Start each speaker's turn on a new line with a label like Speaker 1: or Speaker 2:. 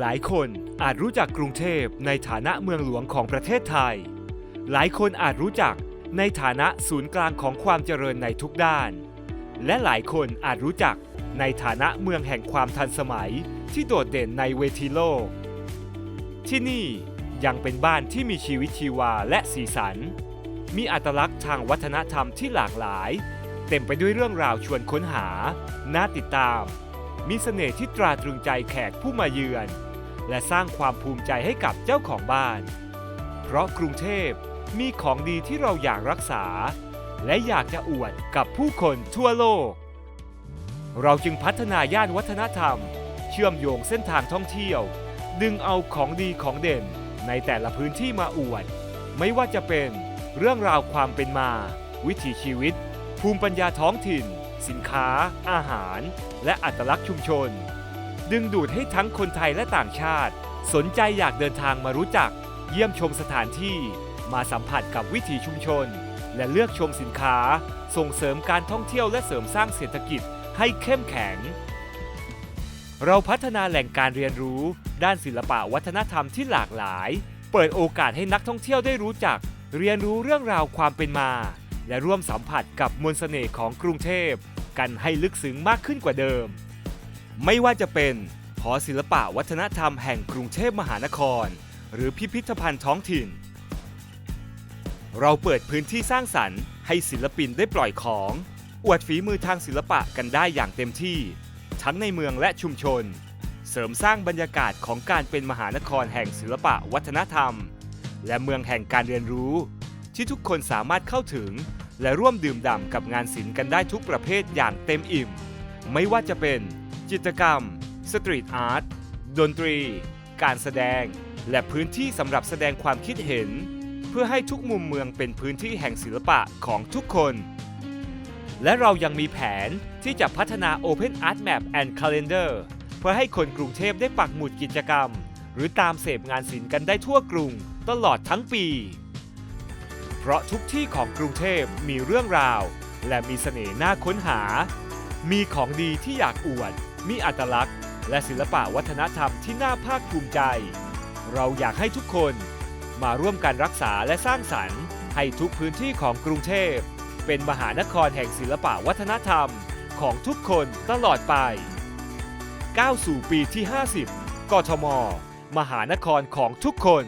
Speaker 1: หลายคนอาจรู้จักกรุงเทพในฐานะเมืองหลวงของประเทศไทย หลายคนอาจรู้จักในฐานะศูนย์กลางของความเจริญในทุกด้าน และหลายคนอาจรู้จักในฐานะเมืองแห่งความทันสมัยที่โดดเด่นในเวทีโลก ที่นี่ยังเป็นบ้านที่มีชีวิตชีวาและสีสัน มีอัตลักษณ์ทางวัฒนธรรมที่หลากหลาย เต็มไปด้วยเรื่องราวชวนค้นหา น่าติดตาม มีเสน่ห์ที่ตราตรึงใจแขกผู้มาเยือน และสร้างความภูมิใจให้กับเจ้าของบ้าน เพราะกรุงเทพมีของดีที่เราอยากรักษา และอยากจะอวดกับผู้คนทั่วโลก เราจึงพัฒนาย่านวัฒนธรรม เชื่อมโยงเส้นทางท่องเที่ยว ดึงเอาของดีของเด่นในแต่ละพื้นที่มาอวด ไม่ว่าจะเป็นเรื่องราวความเป็นมา วิถีชีวิต ภูมิปัญญาท้องถิ่น สินค้า อาหาร และอัตลักษณ์ชุมชน ดึงดูดให้ทั้งคนไทยและต่างชาติ สนใจอยากเดินทางมารู้จัก เยี่ยมชมสถานที่ มาสัมผัสกับวิถีชุมชน และเลือกชมสินค้า ส่งเสริมการท่องเที่ยวและเสริมสร้างเศรษฐกิจให้เข้มแข็ง เราพัฒนาแหล่งการเรียนรู้ ด้านศิลปะวัฒนธรรมที่หลากหลาย เปิดโอกาสให้นักท่องเที่ยวได้รู้จัก เรียนรู้เรื่องราวความเป็นมา และร่วมสัมผัสกับมนต์เสน่ห์ของกรุงเทพ กันให้ลึกซึ้งมากขึ้นกว่าเดิม ไม่ว่าจะเป็นหอศิลปะวัฒนธรรมแห่งกรุงเทพมหานคร หรือพิพิธภัณฑ์ท้องถิ่น เราเปิดพื้นที่สร้างสรรค์ให้ศิลปินได้ปล่อยของ อวดฝีมือทางศิลปะกันได้อย่างเต็มที่ ทั้งในเมืองและชุมชน เสริมสร้างบรรยากาศของการเป็นมหานครแห่งศิลปะวัฒนธรรม และเมืองแห่งการเรียนรู้ ที่ทุกคนสามารถเข้าถึง และร่วมดื่มด่ำกับงานศิลป์กันได้ทุกประเภทอย่างเต็มอิ่ม ไม่ว่าจะเป็น จิตรกรรม สตรีทอาร์ต ดนตรี การแสดง และพื้นที่สำหรับแสดงความคิดเห็น เพื่อให้ทุกมุมเมืองเป็นพื้นที่แห่งศิลปะของทุกคน และเรายังมีแผนที่จะพัฒนา Open Art Map and Calendar เพื่อให้คนกรุงเทพได้ปักหมุดกิจกรรม หรือตามเสพงานศิลป์กันได้ทั่วกรุงตลอดทั้งปี เพราะทุกที่ของกรุงเทพมีเรื่องราว และมีเสน่ห์น่าค้นหา มีของดีที่อยากอวด มีอัตลักษณ์ และศิลปะวัฒนธรรมที่น่าภาคภูมิใจ เราอยากให้ทุกคนมาร่วมกันรักษาและสร้างสรรค์ ให้ทุกพื้นที่ของกรุงเทพ เป็นมหานครแห่งศิลปะวัฒนธรรมของทุกคนตลอดไปก้าวสู่ปีที่ 50 กทม มหานครของทุกคน